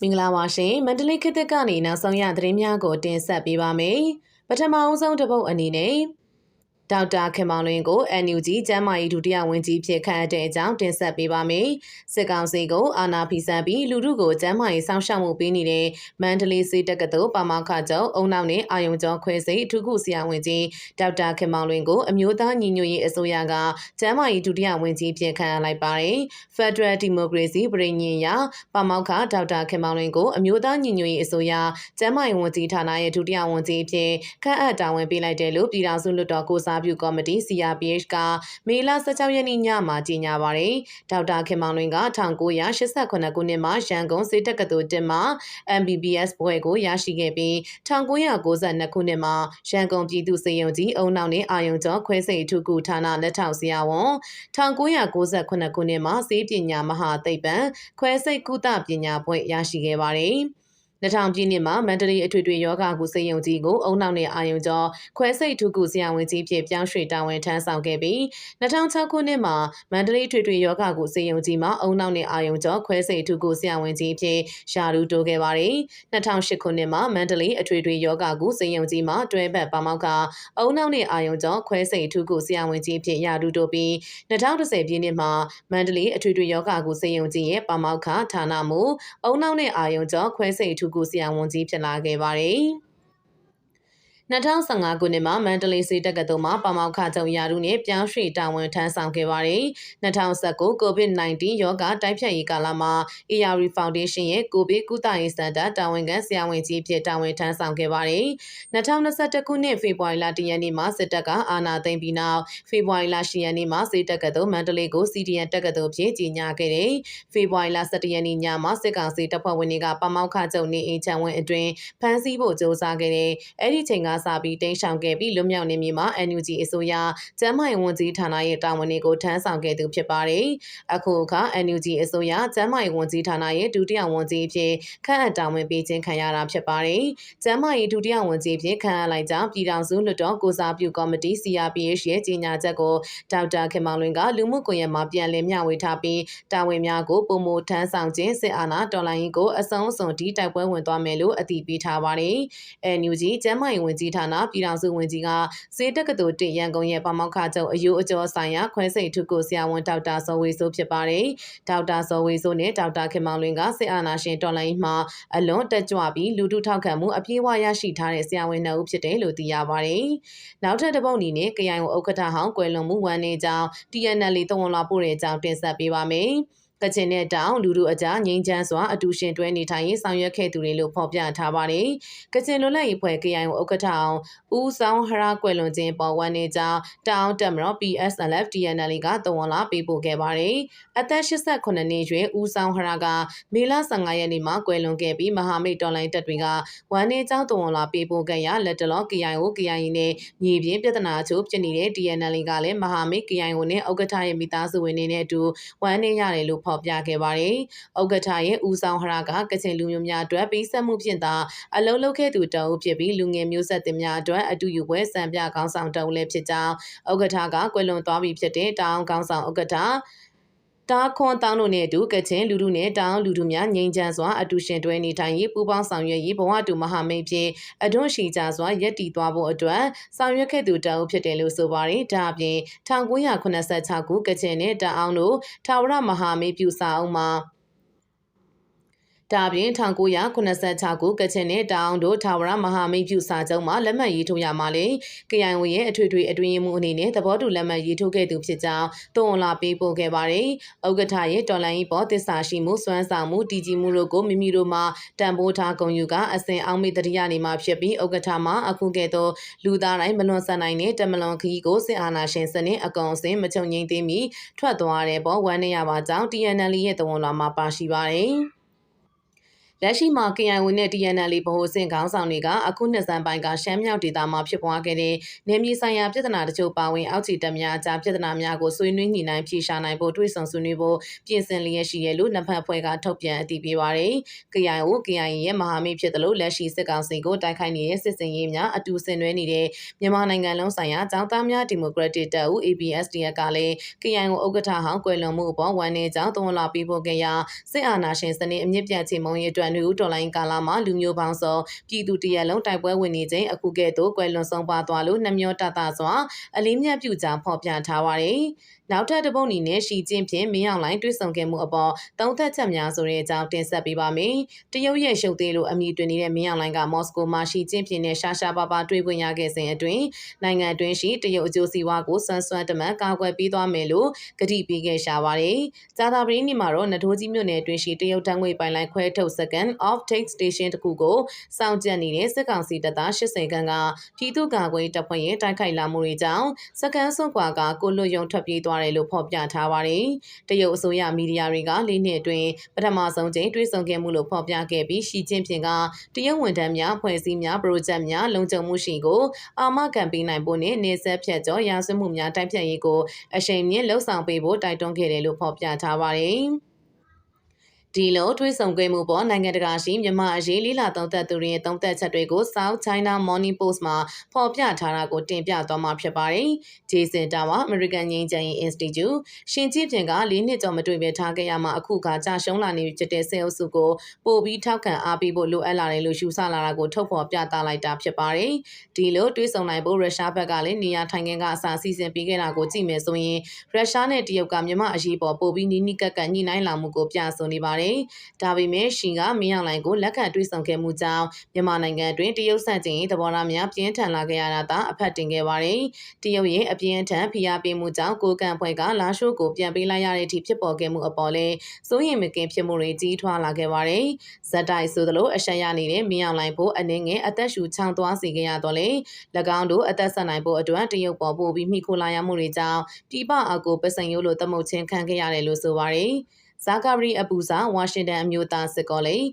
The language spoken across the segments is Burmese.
မင်္ဂလာပါရှင်မန္တလေးခေတ်သစ်ကနေနောက်ဆုံးရသတင်းများကိုတင်ဆက်ပေးပါမယ်ပထမအဆုံးတစ်ပုတ်အနေနဲ့ ဒေါက်တာခင်မောင်လွင်ကို NUG ကျန်းမာရေးဒုတိယဝန်ကြီးဖြစ်ခန့်အပ်တဲ့အကြောင်းတင်ဆက်ပေးပါမယ်။စစ်ကောင်စီကိုအာဏာဖီဆန်ပြီးလူထုကိုကျန်းမာရေးစောင့်ရှောက်မှုပေးနေတဲ့မန္တလေးစေတက္ကသိုလ်ပါမောက္ခချုပ်အုံနောက်နဲ့အာယုံကျော်ခွဲစိတ်အထူးကုဆရာဝန်ကြီးဒေါက်တာခင်မောင်လွင်ကိုအမျိုးသားညီညွတ်ရေးအစိုးရကကျန်းမာရေးဒုတိယဝန်ကြီးဖြစ်ခန့်အပ်လိုက်ပါတယ်။ Federal Democracy ပြည်ညင်ရပါမောက္ခဒေါက်တာခင်မောင်လွင်ကိုအမျိုးသားညီညွတ်ရေးအစိုးရကျန်းမာရေးဝန်ကြီးဌာနရဲ့ဒုတိယဝန်ကြီးဖြစ်ခန့်အပ်တာဝန်ပေးလိုက်တယ်လို့ပြည်ထောင်စုလွှတ်တော်ကိုစားပြုကော်မတီ CRPH ကမေလ16ရက်နေ့ညမှာကြေညာပါတယ်။ဒေါက်တာခင်မောင်လွင်က1988ခုနှစ်မှာရန်ကုန်စေတက္ကသိုလ်တင်မှာ MBBS ဘွဲ့ကိုရရှိခဲ့ပြီး1992ခုနှစ်မှာရန်ကုန်ပြည်သူ့စေယုံကြီးအုံနောက်နဲ့အာယုံကျော်ခွဲစိတ်အထုကူဌာနလက်ထောက်ဆရာဝန်1998ခုနှစ်မှာစေပညာမဟာသိပ္ပံခွဲစိတ်ကုသပညာဘွဲ့ရရှိခဲ့ပါတယ်။ 2000ပြည့်နှစ်မှာမန္တလေးအထွေထွေယောဂကုစေယုံကြီးကိုအုံနောက်နဲ့အာယုံကျော်ခွဲစိတ်ထုကုဆရာဝန်ကြီးဖြစ်ပြောင်းရွှေ့တာဝန်ထမ်းဆောင်ခဲ့ပြီး2006ခုနှစ်မှာမန္တလေးထွေထွေယောဂကုစေယုံကြီးမှာအုံနောက်နဲ့အာယုံကျော်ခွဲစိတ်ထုကုဆရာဝန်ကြီးဖြစ်ရှာရူတိုးခဲ့ပါတယ်2008ခုနှစ်မှာမန္တလေးအထွေထွေယောဂကုစေယုံကြီးမှာတွဲဘက်ပါမောက်ကအုံနောက်နဲ့အာယုံကျော်ခွဲစိတ်ထုကုဆရာဝန်ကြီးဖြစ်ရာရူတိုးပြီး2010ပြည့်နှစ်မှာမန္တလေးအထွေထွေယောဂကုစေယုံကြီးရဲ့ပါမောက်ခဌာနမှုအုံနောက်နဲ့အာယုံကျော်ခွဲစိတ်ထုကုဆရာဝန်ကြီးဖြစ်လာခဲ့ပါတယ်။ 2015ခုနှစ်မှာမန္တလေးစေတက္ကသိုလ်မှာပါမောက္ခချုပ်ရာထူးနဲ့ပြောင်းရွှေ့တာဝန်ထမ်းဆောင်ခဲ့ပါတယ်။2019 COVID-19 ရောဂါတိုက်ဖြတ်ရေးကာလမှာ ARI Foundation ရဲ့ကိုဗစ်ကုသရေးစင်တာတာဝန်ခံဆရာဝန်ကြီးဖြစ်တာဝန်ထမ်းဆောင်ခဲ့ပါတယ်။2021ခုနှစ်ဖေဖော်ဝါရီလ10ရက်နေ့မှာစစ်တပ်ကအာဏာသိမ်းပြီးနောက်ဖေဖော်ဝါရီလ10ရက်နေ့မှာစေတက္ကသိုလ်မန္တလေးကို CDN တက္ကသိုလ်ဖြစ်ကြီးညာခဲ့တယ်။ဖေဖော်ဝါရီလ17ရက်နေ့ညမှာစစ်ကောင်စီတပ်ဖွဲ့ဝင်တွေကပါမောက္ခချုပ်နေအိမ်ချမ်းဝင်းအတွင်းဖမ်းဆီးဖို့ကြိုးစားခဲ့တယ်။အဲ့ဒီချိန်ကစပြီးတိမ်းရှောင်ခဲ့ပြီးလွတ်မြောက်နေမြေမှာ NUG အစိုးရကျန်းမာရေးဝန်ကြီးဌာနရဲ့တာဝန်တွေကိုထမ်းဆောင်ခဲ့သူဖြစ်ပါတယ်။အခုအခါ NUG အစိုးရကျန်းမာရေးဝန်ကြီးဌာနရဲ့ဒုတိယဝန်ကြီးအဖြစ်ခန့်အပ်တာဝန်ပေးခြင်းခံရတာဖြစ်ပါတယ်။ကျန်းမာရေးဒုတိယဝန်ကြီးအဖြစ်ခန့်အပ်လိုက်ကြောင်းပြည်ထောင်စုလွှတ်တော်ကိုစားပြုကော်မတီ CRPH ရဲ့ကြေညာချက်ကိုဒေါက်တာခင်မောင်လွင်ကလူမှုကွန်ရက်မှာပြန်လည်မျှဝေထားပြီးတာဝန်များကိုပုံမထမ်းဆောင်ခြင်းစစ်အာဏာတော်လှန်ရေးကိုအဆုံးအစွန်ဒီတိုက်ပွဲဝင်သွားမယ်လို့အတည်ပြုထားပါတယ်။ NUG ကျန်းမာရေးဝန်ကြီးဌာနပြည်ထောင်စုဝန်ကြီးကစေတက္ကသိုလ်တင်ရန်ကုန်ရဲ့ပါမောက္ခချုပ်အယူအကျော်ဆိုင်ရာခွဲစိတ်ထုကိုဆရာဝန်ဒေါက်တာစောဝေဆိုးဖြစ်ပါတယ်။ဒေါက်တာစောဝေဆိုးနဲ့ဒေါက်တာခင်မောင်လွင်ကစစ်အာဏာရှင်တော်လှန်ရေးမှာအလွန်တက်ကြွပြီးလူထုထောက်ခံမှုအပြည့်အဝရရှိထားတဲ့ဆရာဝန်နှုတ်ဖြစ်တယ်လို့သိရပါတယ်။နောက်ထပ်တစ်ပုတ်အနေနဲ့ကရိုင်ကိုဥက္ကဋ္ဌဟောင်းကွယ်လွန်မှုဝန်နေကြောင်း TNL တဝန်လာပို့တဲ့အကြောင်းတင်ဆက်ပေးပါမယ်။ ကချင်နဲ့တောင်လူလူအကြားငြိမ်းချမ်းစွာအတူရှင်တွဲနေထိုင်ရေးဆောင်ရွက်ခဲ့သူတွေလို့ဖော်ပြထားပါတယ်။ကချင်လွတ်လပ်ရေးဖွဲ့ KIO ဥက္ကဋ္ဌအောင်ဦးဆောင်ဟရာကွယ်လွန်ခြင်းပေါ်ဝမ်းနေကြောင်းတောင်တက်မတော် PSLF TNL ကတဝန်လာပေးပို့ခဲ့ပါတယ်။အသက်89နှစ်ရွယ်ဦးဆောင်ဟရာကမေလ15ရက်နေ့မှာကွယ်လွန်ခဲ့ပြီးမဟာမိတ်တော်လိုင်းတပ်တွေကဝမ်းနေကြောင်းတဝန်လာပေးပို့ခဲ့ရလက်တလော KIO KIA နဲ့မြေပြင်ပြဿနာအချို့ဖြစ်နေတဲ့ TNL ကလည်းမဟာမိတ် KIO နဲ့ဥက္ကဋ္ဌရဲ့မိသားစုဝင်တွေနဲ့အတူဝမ်းနေရတယ်လို့ဖော်ပြခဲ့ပါတယ်။ဥက္ကဋ္ဌရဲ့ဦးဆောင်ဟရကကချင်လူမျိုးများအတွက်ပြီးဆက်မှုဖြင့်သာအလုံးလုံးခဲ့သူတအုပ်ဖြစ်ပြီးလူငယ်မျိုးဆက်တင်များအတွက်အတူယူပွဲစံပြကောင်းဆောင်တအုပ်လည်းဖြစ်ကြောင်းဥက္ကဋ္ဌကကွယ်လွန်သွားပြီဖြစ်တဲ့တောင်ကောင်းဆောင်ဥက္ကဋ္ဌ တာခွန်တောင်းတို့နဲ့အတူကချင်လူလူနဲ့တောင်းလူလူများငြိမ်းချမ်းစွာအတူရှင်တွဲနေထိုင်ရေးပူးပေါင်းဆောင်ရွက်ရေးဘဝတူမဟာမိတ်ဖြင့်အထွန်းရှိကြစွာရည်တည်သွားဖို့အတွက်ဆောင်ရွက်ခဲ့သူတအုပ်ဖြစ်တယ်လို့ဆိုပါတယ်။ဒါအပြင်1986ခုကချင်နဲ့တအောင်းတို့ထာဝရမဟာမိတ်ပြုစာအုပ်မှာ ဒါပြင်1986ခုကချင်နဲ့တောင်တို့ထာဝရမဟာမိတ်ပြုစာချုပ်မှာလက်မှတ်ရေးထိုးရမှာလေ KIO ရဲ့အထွေထွေအတွင်းမှုအနေနဲ့သဘောတူလက်မှတ်ရေးထိုးခဲ့သူဖြစ်ကြောင်းသွန်လာပေးပို့ခဲ့ပါတယ်။ဥက္ကဋ္ဌရဲ့တော်လိုင်းပေါ်တစ္ဆာရှိမှုစွမ်းဆောင်မှုတည်ကြည်မှုတို့ကိုမိမိတို့မှတန်ဖိုးထားဂုဏ်ယူကအစဉ်အောင်မေတ္တရားနေမှာဖြစ်ပြီးဥက္ကဋ္ဌမှအခုကဲ့သို့လူသားတိုင်းမလွန်ဆန်နိုင်တဲ့တမလွန်ခီကိုစစ်အာဏာရှင်စနစ်အကောင်အစင်မချုံငိမ့်သိမီထွက်သွားတဲ့ပေါ်ဝမ်းနေရပါကြောင်း TNL ရဲ့တဝန်လာမှာပါရှိပါတယ်။ လက်ရှိမှာ KIO နဲ့ TNL ဗဟိုစင်ခေါင်းဆောင်တွေက အခုနှစ်စံပိုင်းက ရှမ်းမြောက်ဒေသမှာဖြစ်ပွားခဲ့တဲ့နေမြေဆိုင်ရာပြဿနာတချို့ပါဝင်အောက်ခြေတပ်များအကြားပြဿနာများကိုဆွေးနွေးညှိနှိုင်းဖြေရှာနိုင်ဖို့တွေးဆောင်ဆွေးနွေးဖို့ပြင်ဆင်လျက်ရှိရလို့နှစ်ဖက်ဖွဲ့ကထုတ်ပြန်အတည်ပြုပါရယ် KIO KIA ရဲ့မဟာမိတ်ဖြစ်တယ်လို့လက်ရှိစစ်ကောင်စီကိုတိုက်ခိုက်နေတဲ့စစ်စင်ရေးများအတူဆင်နွှဲနေတဲ့မြန်မာနိုင်ငံလုံးဆိုင်ရာចောင်းသားများဒီမိုကရက်တစ်တပ်ဦး ABSDF ကလည်း KIO ဥက္ကဋ္ဌဟောင်းကွယ်လွန်မှုအပေါ်ဝန်နေကြောင်းသုံးလပြီးဖို့ကြရာစစ်အာဏာရှင်စနစ်အမြင့်ပြတ်ခြင်းမုံရအတွက်နှူးတော်လိုင်းကာလမှာလူမျိုးပေါင်းစုံပြည်သူတရက်လုံးတိုက်ပွဲဝင်နေခြင်းအခုကဲ့သို့ကွယ်လွန်ဆုံးပါသွားလို့နှမျောတတစွာအလေးမြတ်ပြုကြောင်းဖော်ပြထားပါတယ်။နောက်ထပ်တပုတ်အနေနဲ့ရှီကျင်းဖြင့်မင်းအောင်လိုင်းတွေ့ဆုံခဲ့မှုအပေါ်သုံးသက်ချက်များဆိုတဲ့အကြောင်းတင်ဆက်ပေးပါမယ်။တရုတ်ရဲ့ရှုပ်သေးလို့အမိတွင်နေတဲ့မင်းအောင်လိုင်းကမော်စကိုမှာရှီကျင်းဖြင့်နဲ့ရှာရှာပါပါတွေ့ခွင့်ရခဲ့စဉ်အတွင်းနိုင်ငံအတွင်းရှိတရုတ်အကျိုးစီးပွားကိုဆွမ်းဆွမ်းတမန်ကာကွယ်ပေးသွားမယ်လို့ကတိပေးခဲ့ရှာပါတယ်။ဂျာတာပရင်းနီမှာတော့နထိုးကြီးမြို့နယ်အတွင်းရှိတရုတ်တန်းငွေပိုင်လိုင်းခွဲထုတ် second off take station တခုကိုစောင့်ကြပ်နေတဲ့စစ်ကောင်စီတပ်သား80ခန်းကပြည်သူ့ကာကွယ်တပ်ဖွဲ့ရဲ့တိုက်ခိုက်လာမှုတွေကြောင့်စကန်စွန်ကွာကကိုလွတ်ယုံထွက်ပြေးသွားတယ်လို့ဖော်ပြထားပါတယ်။တရုတ်အစိုးရမီဒီယာတွေကလေးနှစ်အတွင်းပထမဆုံးချိန်တွေ့ဆုံခဲ့မှုလို့ဖော်ပြခဲ့ပြီးရှီကျင်းဖြင့်ကတရုတ်ဝန်ထမ်းများဖွဲ့စည်းများပရိုဂျက်များလုံခြုံမှုရှိကိုအာမခံပေးနိုင်ဖို့နဲ့နေဆက်ဖြတ်ကျော်ရာဇဝမှုများတိုက်ဖြတ်ရေးကိုအရှိန်မြင့်လှုံ့ဆော်ပေးဖို့တိုက်တွန်းခဲ့တယ်လို့ဖော်ပြထားပါတယ်။ ဒီလိုထွေးဆောင်ခဲ့မှုပေါ်နိုင်ငံတကာရှိမြန်မာအရေးလေးလာသုံးသက်သူတွေရဲ့သုံးသက်ချက်တွေကို South China Morning Post မှာဖော်ပြထားတာကိုတင်ပြသွားမှာဖြစ်ပါတယ်။ Jason Tawa American ငြိမ်းချမ်းရေး Institute ရှင်ကြည့်ပြင်က၄နှစ်ကျော်မတွေ့ပဲထားခဲ့ရမှာအခုကကြာရှုံးလာနေဖြစ်တဲ့ဆဲအုပ်စုကိုပို့ပြီးထောက်ခံအားပေးဖို့လိုအပ်လာတယ်လို့ယူဆလာတာကိုထုတ်ဖော်ပြသလိုက်တာဖြစ်ပါတယ်။ဒီလိုတွေးဆောင်နိုင်ဖို့ရုရှားဘက်ကလည်းနေရာထိုင်ခင်းကအစာစီစဉ်ပေးခဲ့တာကိုကြည့်မယ်ဆိုရင်ရုရှားနဲ့တရုတ်ကမြန်မာအရေးပေါ်ပို့ပြီးနီးနီးကပ်ကပ်ညှိနှိုင်းလာမှုကိုပြဆိုနေပါတယ်ပါတယ်။ဒါပေမဲ့ရှင်ကမင်းအောင်လှိုင်ကိုလက်ခံတွေ့ဆုံခဲ့မှုကြောင့်မြန်မာနိုင်ငံအတွင်းတရုတ်ဆန့်ကျင်ရေးသဘောထားများပြင်းထန်လာခဲ့ရတာသာအဖက်တင်ခဲ့ပါတယ်။တရုတ်ရဲ့အပြင်းထန်ဖိအားပေးမှုကြောင့်ကိုကန်ဖွဲ့ကလာရှိုးကိုပြန်ပေးလိုက်ရတဲ့အထိဖြစ်ပေါ်ခဲ့မှုအပေါ်လဲစိုးရိမ်မကင်းဖြစ်မှုတွေကြီးထွားလာခဲ့ပါတယ်။ဇက်တိုက်ဆိုသလိုအရှက်ရနေတဲ့မင်းအောင်လှိုင်ဖို့အနေငယ်အသက်ရှူချောင်းသွားစေခဲ့ရတော့လေ၎င်းတို့အသက်ဆက်နိုင်ဖို့အတွက်တရုတ်ပေါ်ပို့ပြီးမိခိုလာရမှုတွေကြောင့်ပြပအကူပစံရိုးလိုတမုတ်ချင်းခံခဲ့ရတယ်လို့ဆိုပါတယ်။ ဇာကာရီအပူစာဝါရှင်တန်အမျိုးသားစစ်ကောလိပ်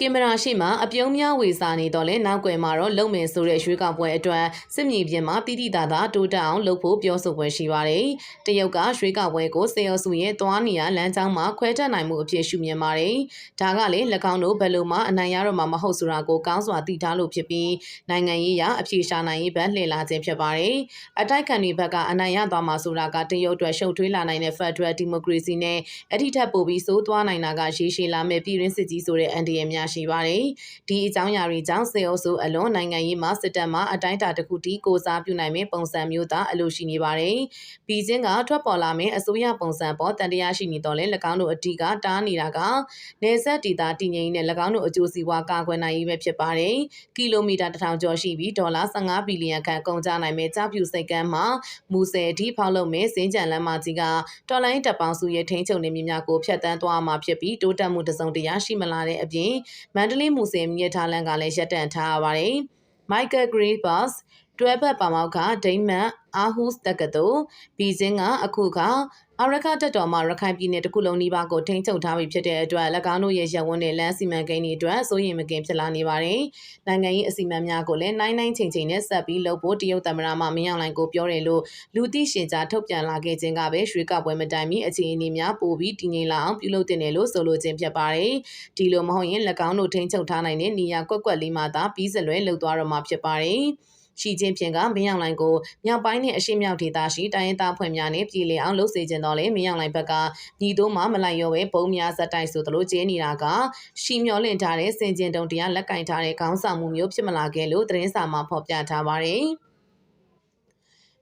ကင်မရာရှိမှအပြုံးများဝေစာနေတော့လဲနောက်ွယ်မှာတော့လုံမယ်ဆိုတဲ့ရွှေကောက်ပွဲအတွက်စစ်မြေပြင်မှာတိတိတသာတိုးတက်အောင်လုပ်ဖို့ပြောဆိုပွဲရှိပါတယ်။တရုတ်ကရွှေကောက်ပွဲကိုစေယောစုရဲ့သွားနေရလမ်းကြောင်းမှာခွဲထွက်နိုင်မှုအဖြစ်ရှုမြင်ပါတယ်။ဒါကလည်း၎င်းတို့ဘယ်လိုမှအနိုင်ရတော့မှာမဟုတ်ဆိုတာကိုကောင်းစွာသိထားလို့ဖြစ်ပြီးနိုင်ငံရေးရအပြေရှာနိုင်ရေးဘက်လှည့်လာခြင်းဖြစ်ပါတယ်။အတိုက်ခံတွေဘက်ကအနိုင်ရသွားမှာဆိုတာကတရုတ်အတွက်ရှုပ်ထွေးလာနိုင်တဲ့ Federal Democracy နဲ့အထိထက်ပိုပြီးစိုးသွားနိုင်တာကရေရှည်လာမဲ့ပြည်ရင်းစစ်ကြီးဆိုတဲ့အန်ဒီရများရှိပါတယ်။ဒီအကြောင်းအရာတွေကြောင့်စေအုပ်စုအလွန်နိုင်ငံရေးမှာစစ်တပ်မှအတိုင်းအတာတစ်ခုတည်းကိုစားပြုနိုင်မယ့်ပုံစံမျိုးသာအလိုရှိနေပါတယ်။ပြည်ချင်းကထွက်ပေါ်လာမယ့်အစိုးရပုံစံပေါ်တန်တရားရှိနေတော့လဲ၎င်းတို့အဓိကတားနေတာကနေဆက်ဒေတာတည်ငြိမ်နဲ့၎င်းတို့အကျိုးစီးပွားကာကွယ်နိုင်ရေးပဲဖြစ်ပါတယ်။ကီလိုမီတာ1000ကျော်ရှိပြီးဒေါ်လာ15ဘီလီယံခန့်ကုန်ကျနိုင်မယ့်ကြောက်ဖြူစိတ်ကမ်းမှာမူဆယ်အထိဖောက်လုပ်မဲ့စင်းကြံလမ်းမကြီးကတော်လိုင်းတပ်ပေါင်းစုရဲ့ထိန်းချုပ်နေမြများကိုဖျက်ဆီးသွားမှာဖြစ်ပြီးတိုးတက်မှုတစုံတရာရှိမလာတဲ့အပြင်မန္တလေးမူဆယ်မြစ်ထားလန်ကလည်းရပ်တန့်ထားရပါတယ်။ Michael Graybus တွဲဘက်ပါမောက်ခဒိမန်အာဟူးတက္ကသိုလ်ဘီဇင်းကအခုက အာရခတက်တော်မှာရခိုင်ပြည်နယ်တစ်ခုလုံးနီးပါးကိုထိန်းချုပ်ထားပြီးဖြစ်တဲ့အတွက်၎င်းတို့ရဲ့ရဝန်းနဲ့လမ်းစီမံကိန်းတွေအတွက်စိုးရိမ်မကင်းဖြစ်လာနေပါတယ်။နိုင်ငံရေးအစီအမံများကိုလည်းနိုင်နိုင်ချိန်ချိန်နဲ့ဆက်ပြီးလုပ်ဖို့တရုတ်သမ္မတမှမင်းအောင်လှိုင်ကိုပြောတယ်လို့လူသိရှင်ကြားထုတ်ပြန်လာခဲ့ခြင်းကပဲရွှေကောက်ပွဲမတိုင်မီအခြေအနေများပိုပြီးတည်ငြိမ်လာအောင်ပြုလုပ်တင်တယ်လို့ဆိုလိုခြင်းဖြစ်ပါတယ်။ဒီလိုမဟုတ်ရင်၎င်းတို့ထိန်းချုပ်ထားနိုင်တဲ့နေရာကွက်ကွက်လေးမှသာပြီးစလွဲလှုပ်သွားတော့မှာဖြစ်ပါတယ်။ ရှီကျင်းဖြင့်ကမင်းအောင်လှိုင်ကိုမြောက်ပိုင်းနဲ့အရှေ့မြောက်ဒေသရှိတိုင်းရင်းသားဖွဲ့များနဲ့ပြည်လည်အောင်လှုပ်စေခြင်းတော့လေမင်းအောင်လှိုင်ဘက်ကညီတို့မှမလိုက်ရောပဲပုံများဇက်တိုက်ဆိုသလိုကျင်းနေတာကရှီမျောလင့်ထားတဲ့စင်ကျင်တုံတရားလက်ကင်ထားတဲ့ခေါင်းဆောင်မှုမျိုးဖြစ်မလာခဲ့လို့သတင်းစာမှာဖော်ပြထားပါတယ်။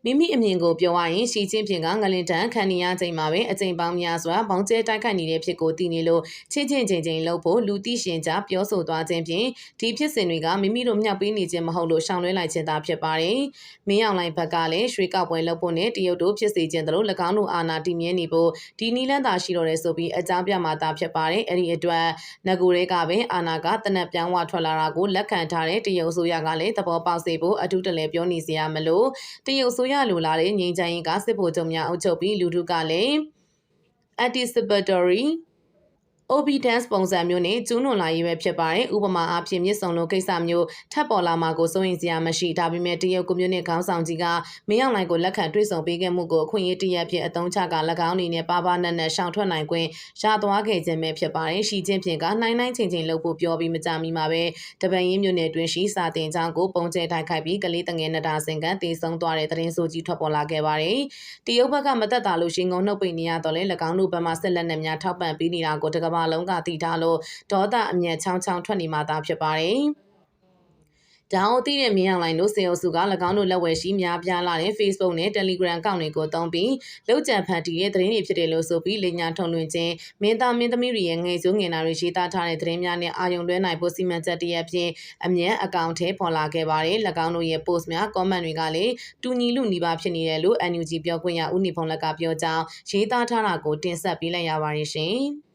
မိမိအမြင်ကိုပြောရရင်ရှီချင်းဖြင့်ကငလင်တန်ခံနေရချိန်မှာပဲအချိန်ပေါင်းများစွာဘောင်းကျဲတိုက်ခိုက်နေတဲ့ဖြစ်ကိုသိနေလို့ချင်းချင်းချင်းချင်းလှုပ်ဖို့လူသိရှင်ကြားပြောဆိုသွားခြင်းဖြင့်ဒီဖြစ်စဉ်တွေကမိမိတို့မြောက်ပေးနေခြင်းမဟုတ်လို့ရှောင်လွှဲလိုက်ခြင်းသာဖြစ်ပါတယ်။မင်းအောင်လှိုင်ဘက်ကလည်းရွှေကောက်ပွဲလုပ်ဖို့နဲ့တရုတ်တို့ဖြစ်စေခြင်းတို့၎င်းတို့အာဏာတည်မြဲနေဖို့ဒီနီလန်းသာရှိတော်တယ်ဆိုပြီးအကြောင်းပြမှာသာဖြစ်ပါတယ်။အဲ့ဒီအတွက်ငကိုတွေကပဲအာဏာကတနက်ပြောင်းဝထွက်လာတာကိုလက်ခံထားတဲ့တရုတ်ဆိုရကလည်းသဘောပေါက်စေဖို့အထူးတလဲပြောနေစရာမလိုတရုတ်ဆိုရရလိုလာတဲ့ငြိမ်းချမ်းရေးကစစ်ဗိုလ်ချုပ်များအုပ်ချုပ်ပြီးလူထုကလည်း anticipatory OB dance ပုံစံမျိုးနဲ့ကျူးလွန်လာရေးပဲဖြစ်ပါတယ်။ဥပမာအားဖြင့်မြစ်စုံလိုကိစ္စမျိုးထပ်ပေါ်လာမှာကိုစိုးရင်စရာမရှိဒါပေမဲ့တရုတ်ကွန်မြူနတီခေါင်းဆောင်ကြီးကမင်းအောင်လှိုင်ကိုလက်ခံတွေ့ဆုံပေးခဲ့မှုကိုအခွင့်အရေးတရက်ဖြစ်အသုံးချက၎င်းအနေနဲ့ပါပါနက်နက်ရှောင်ထွက်နိုင်ခွင့်ရသွားခဲ့ခြင်းပဲဖြစ်ပါတယ်။ရှီကျင်းဖြင့်ကနိုင်နိုင်ချင်းချင်းလှုပ်ဖို့ပြောပြီးမကြမီမှာပဲတပန်ရင်းမြို့နယ်တွင်ရှိစာတင်ချောင်းကိုပုံကျဲတိုက်ခိုက်ပြီးကလေးတငယ်နတာစင်ကန်တေဆုံးသွားတဲ့သတင်းဆိုကြီးထွက်ပေါ်လာခဲ့ပါတယ်။တရုတ်ဘက်ကမသက်သာလို့ရှင်ကုန်နှုတ်ပိတ်နေရတော့လဲ၎င်းတို့ဘက်မှဆက်လက်နဲ့များထောက်ပံ့ပေးနေတာကိုတကမ္ဘာလုံးကသိထားလို့ဒေါသအမျက်ချောင်းချောင်းထွက်နေမှသာဖြစ်ပါတယ်။။ဒါအောင်သိတဲ့မြင်းအောင်လိုင်းတို့စေအုပ်စုက၎င်းတို့လက်ဝယ်ရှိများပြားလာတဲ့ Facebook နဲ့ Telegram အကောင့်တွေကိုသုံးပြီးလောက်ကျန်ဖန်တီးတဲ့သတင်းတွေဖြစ်တယ်လို့ဆိုပြီးလိညာထုံလွှင့်ခြင်းမင်းသားမင်းသမီးတွေရဲ့ငယ်စိုးငယ်နာတွေရေးသားထားတဲ့သတင်းများနဲ့အာရုံလွှဲနိုင်ဖို့စီမံချက်တရက်ဖြင့်အမြတ်အကောင့်ထဲပေါ်လာခဲ့ပါတယ်။၎င်းတို့ရဲ့ post များ comment တွေကလည်းတူညီလူညီပါဖြစ်နေတယ်လို့ NUG ပြောခွင့်ရဦးနေဖုံးလက်ကပြောကြောင်းရေးသားထားတာကိုတင်ဆက်ပေးလိုက်ရပါတယ်ရှင်။